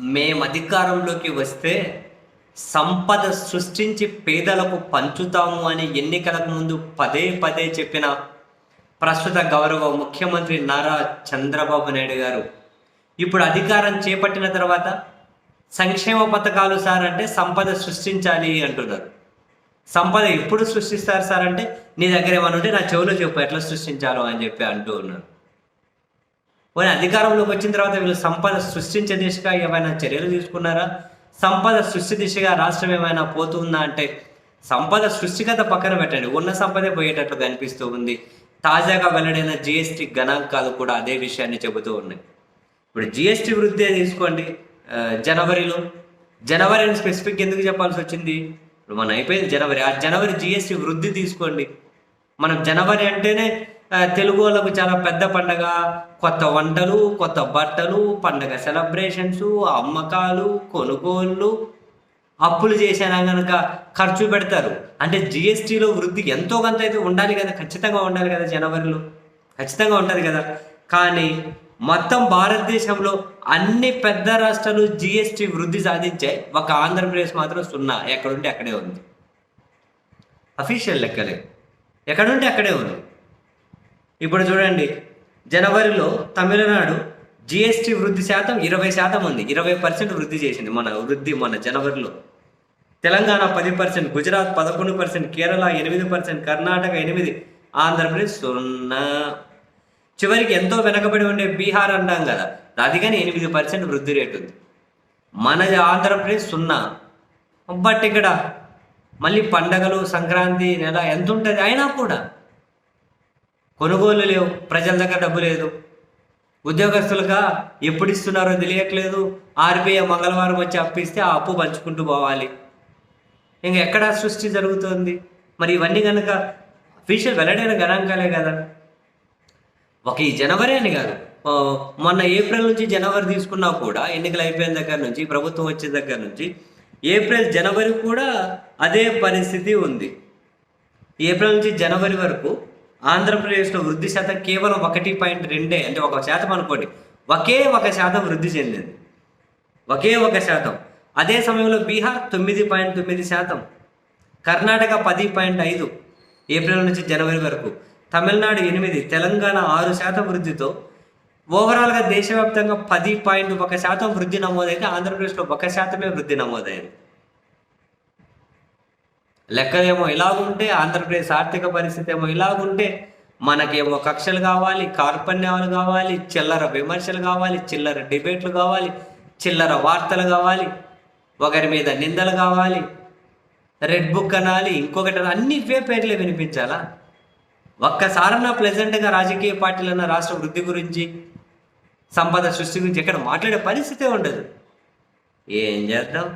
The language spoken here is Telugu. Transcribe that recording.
మేము అధికారంలోకి వస్తే సంపద సృష్టించి పేదలకు పంచుతాము అని ఎన్నికలకు ముందు పదే పదే చెప్పిన ప్రస్తుత గౌరవ ముఖ్యమంత్రి నారా చంద్రబాబు నాయుడు గారు. ఇప్పుడు అధికారం చేపట్టిన తర్వాత సంక్షేమ పథకాలు సార్ అంటే సంపద సృష్టించాలి అంటున్నారు. సంపద ఎప్పుడు సృష్టిస్తారు సార్ అంటే నీ దగ్గర ఏమైనా ఉంటే నా చెవిలో చెప్పు ఎట్లా సృష్టించాలో అని చెప్పి అంటూ ఉన్నారు. పోనీ అధికారంలోకి వచ్చిన తర్వాత వీళ్ళు సంపద సృష్టించే దిశగా ఏమైనా చర్యలు తీసుకున్నారా? సంపద సృష్టి దిశగా రాష్ట్రం ఏమైనా పోతుందా అంటే సంపద సృష్టిగత పక్కన పెట్టండి. ఉన్న సంపదే పోయేటట్లు కనిపిస్తూ ఉంది. తాజాగా వెల్లడైన జిఎస్టీ గణాంకాలు కూడా అదే విషయాన్ని చెబుతూ ఉన్నాయి. ఇప్పుడు జిఎస్టి వృద్ధి తీసుకోండి. జనవరిలో. జనవరి అని స్పెసిఫిక్ ఎందుకు చెప్పాల్సి వచ్చింది? ఇప్పుడు మనం అయిపోయింది జనవరి. ఆ జనవరి జిఎస్టి వృద్ధి తీసుకోండి. మనం జనవరి అంటేనే తెలుగు వాళ్ళకు చాలా పెద్ద పండగ. కొత్త వంటలు కొత్త బట్టలు పండగ సెలబ్రేషన్స్ అమ్మకాలు కొనుగోళ్ళు. అప్పులు చేసినా కనుక ఖర్చు పెడతారు. అంటే జిఎస్టీలో వృద్ధి ఎంతో కొంత అయితే ఉండాలి కదా ఖచ్చితంగా ఉండాలి కదా జనవరిలో. ఖచ్చితంగా ఉంటుంది కదా. కానీ మొత్తం భారతదేశంలో అన్ని పెద్ద రాష్ట్రాలు జిఎస్టీ వృద్ధి సాధించాయి. ఒక ఆంధ్రప్రదేశ్ మాత్రం సున్నా. ఎక్కడుంటే అక్కడే ఉంది. అఫీషియల్ లెక్కలే. ఎక్కడుంటే అక్కడే ఉంది. ఇప్పుడు చూడండి. జనవరిలో తమిళనాడు జిఎస్టీ వృద్ధి శాతం ఇరవై శాతం ఉంది. ఇరవై పర్సెంట్ వృద్ధి చేసింది మన వృద్ధి మన జనవరిలో. తెలంగాణ పది పర్సెంట్ గుజరాత్ పదకొండు పర్సెంట్ కేరళ ఎనిమిది పర్సెంట్ కర్ణాటక ఎనిమిది ఆంధ్రప్రదేశ్ సున్నా. చివరికి ఎంతో వెనకబడి ఉండే బీహార్ అంటాం కదా అది కానీ ఎనిమిది పర్సెంట్ వృద్ధి రేటు ఉంది. మన ఆంధ్రప్రదేశ్ సున్నా. బట్ ఇక్కడ మళ్ళీ పండగలు సంక్రాంతి నెల ఎంత ఉంటుంది అయినా కూడా కొనుగోలు లేవు. ప్రజల దగ్గర డబ్బు లేదు. ఉద్యోగస్తులుగా ఎప్పుడు ఇస్తున్నారో తెలియట్లేదు. ఆర్బీఐ మంగళవారం వచ్చి అప్పిస్తే ఆ అప్పు పంచుకుంటూ పోవాలి. ఇంకా ఎక్కడ సృష్టి జరుగుతుంది? మరి ఇవన్నీ కనుక అఫీషియల్ వెల్లడైన గణాంకాలే కదా. ఒక ఈ జనవరి అని కాదు. మొన్న ఏప్రిల్ నుంచి జనవరి తీసుకున్నా కూడా ఎన్నికలు అయిపోయిన దగ్గర నుంచి ప్రభుత్వం వచ్చిన దగ్గర నుంచి ఏప్రిల్ జనవరి కూడా అదే పరిస్థితి ఉంది. ఏప్రిల్ నుంచి జనవరి వరకు ఆంధ్రప్రదేశ్లో వృద్ధి శాతం కేవలం ఒకటి పాయింట్ రెండే అంటే ఒక శాతం అనుకోండి. ఒకే ఒక శాతం వృద్ధి చెందింది. ఒకే ఒక శాతం. అదే సమయంలో బీహార్ తొమ్మిది పాయింట్ తొమ్మిది శాతం. కర్ణాటక పది పాయింట్ ఐదు ఏప్రిల్ నుంచి జనవరి వరకు. తమిళనాడు ఎనిమిది తెలంగాణ ఆరు శాతం వృద్ధితో ఓవరాల్గా దేశవ్యాప్తంగా పది పాయింట్ ఒక శాతం వృద్ధి నమోదైతే ఆంధ్రప్రదేశ్లో ఒక శాతమే వృద్ధి నమోదైంది. లెక్కలేమో ఇలాగుంటే ఆంధ్రప్రదేశ్ ఆర్థిక పరిస్థితి ఏమో ఇలాగుంటే మనకేమో కక్షలు కావాలి కార్పణ్యాలు కావాలి చిల్లర విమర్శలు కావాలి చిల్లర డిబేట్లు కావాలి చిల్లర వార్తలు కావాలి ఒకరి మీద నిందలు కావాలి రెడ్ బుక్ అనాలి ఇంకొకటి అన్ని ఇవే పేర్లే వినిపించాలా? ఒక్కసారన్నా ప్లెజెంట్గా రాజకీయ పార్టీలన్న రాష్ట్ర వృద్ధి గురించి సంపద సృష్టి గురించి ఎక్కడ మాట్లాడే పరిస్థితే ఉండదు. ఏం చేద్దాం?